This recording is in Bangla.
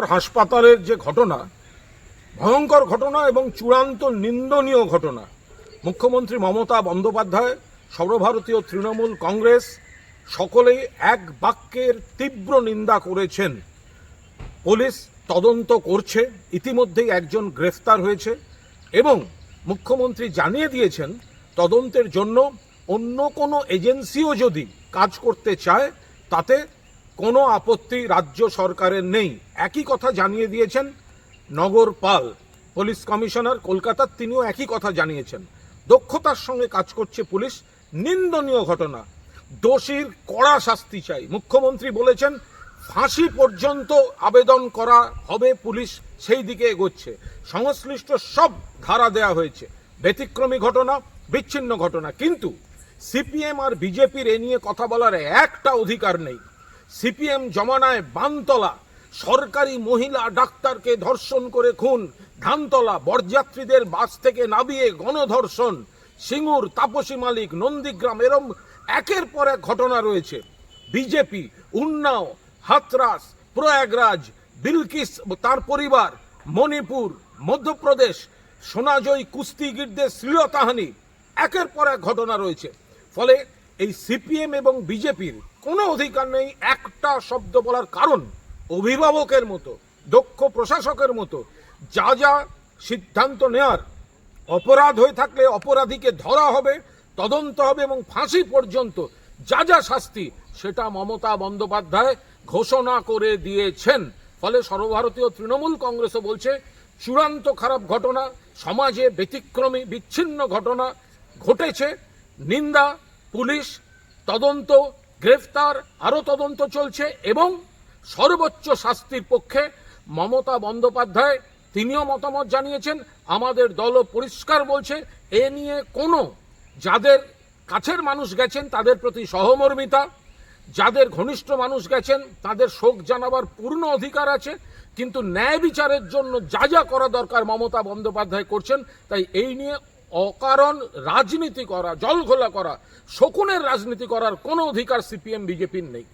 হাসপাতালের যে ঘটনা, ভয়ঙ্কর ঘটনা এবং চূড়ান্ত নিন্দনীয় ঘটনা, মুখ্যমন্ত্রী মমতা বন্দ্যোপাধ্যায়, সর্বভারতীয় তৃণমূল কংগ্রেস, সকলেই এক বাক্যের তীব্র নিন্দা করেছেন। পুলিশ তদন্ত করছে, ইতিমধ্যেই একজন গ্রেফতার হয়েছে এবং মুখ্যমন্ত্রী জানিয়ে দিয়েছেন, তদন্তের জন্য অন্য কোনো এজেন্সিও যদি কাজ করতে চায়, তাতে কোনো আপত্তি রাজ্য সরকারের নেই। একই কথা জানিয়ে দিয়েছেন নগর পাল। পুলিশ কমিশনার কলকাতার তিনিও একই কথা জানিয়েছেন। দক্ষতার সঙ্গে কাজ করছে পুলিশ। নিন্দনীয় ঘটনা। দোষীর কড়া শাস্তি চাই। মুখ্যমন্ত্রী বলেছেন, ফাঁসি পর্যন্ত আবেদন করা হবে, পুলিশ সেই দিকে এগোচ্ছে। সংশ্লিষ্ট সব ধারা দেয়া হয়েছে। ব্যতিক্রমী ঘটনা, বিচ্ছিন্ন ঘটনা। কিন্তু সিপিএম আর বিজেপির এ নিয়ে কথা বলার একটা অধিকার নেই। সিপিএম জমানায় বানতলা। সরকারি মহিলা ডাক্তারকে ধর্ষণ করে খুন। ধানতলা বরযাত্রীদের বাস থেকে নামিয়ে গণধর্ষণ। সিঙ্গুর তাপসী মালিক নন্দীগ্রাম, এরম একের পর এক ঘটনা রয়েছে। বিজেপি, উন্নাও, হাতরাস, প্রয়াগরাজ, বিলকিস, তার পরিবার, মণিপুর, মধ্যপ্রদেশ, সোনাজয়ী কুস্তিগিরদের শ্লীলতাহানি। একের পর এক ঘটনা রয়েছে। ফলে এই সিপিএম এবং বিজেপির কোনো অধিকার নেই একটা শব্দ বলার কারণ অভিভাবকের মতো, দক্ষ প্রশাসকের মতো, যা যা সিদ্ধান্ত নেয়ার। অপরাধ হয়ে থাকলে অপরাধীকে ধরা হবে, তদন্ত হবে এবং ফাঁসি পর্যন্ত যা যা শাস্তি সেটা মমতা বন্দ্যোপাধ্যায় ঘোষণা করে দিয়েছেন। ফলে সর্বভারতীয় তৃণমূল কংগ্রেসও বলছে, চূড়ান্ত খারাপ ঘটনা, সমাজে ব্যতিক্রমী, বিচ্ছিন্ন ঘটনা ঘটেছে, নিন্দা পুলিশ, তদন্ত, গ্রেফতার, আরও তদন্ত চলছে এবং সর্বোচ্চ শাস্তির পক্ষে মমতা বন্দ্যোপাধ্যায় তিনিও মতামত জানিয়েছেন, আমাদের দলও পরিষ্কার বলছে, এ নিয়ে কোনো যাদের কাছের মানুষ গেছেন তাদের প্রতি সহমর্মিতা, যাদের ঘনিষ্ঠ মানুষ গেছেন তাদের শোক জানাবার পূর্ণ অধিকার আছে, কিন্তু ন্যায় বিচারের জন্য যা যা করা দরকার মমতা বন্দ্যোপাধ্যায় করছেন, তাই এই নিয়ে অকারণ রাজনীতি করা জলঘোলা করা শকুনের রাজনীতি করার কোনো অধিকার সিপিএম বিজেপির নেই।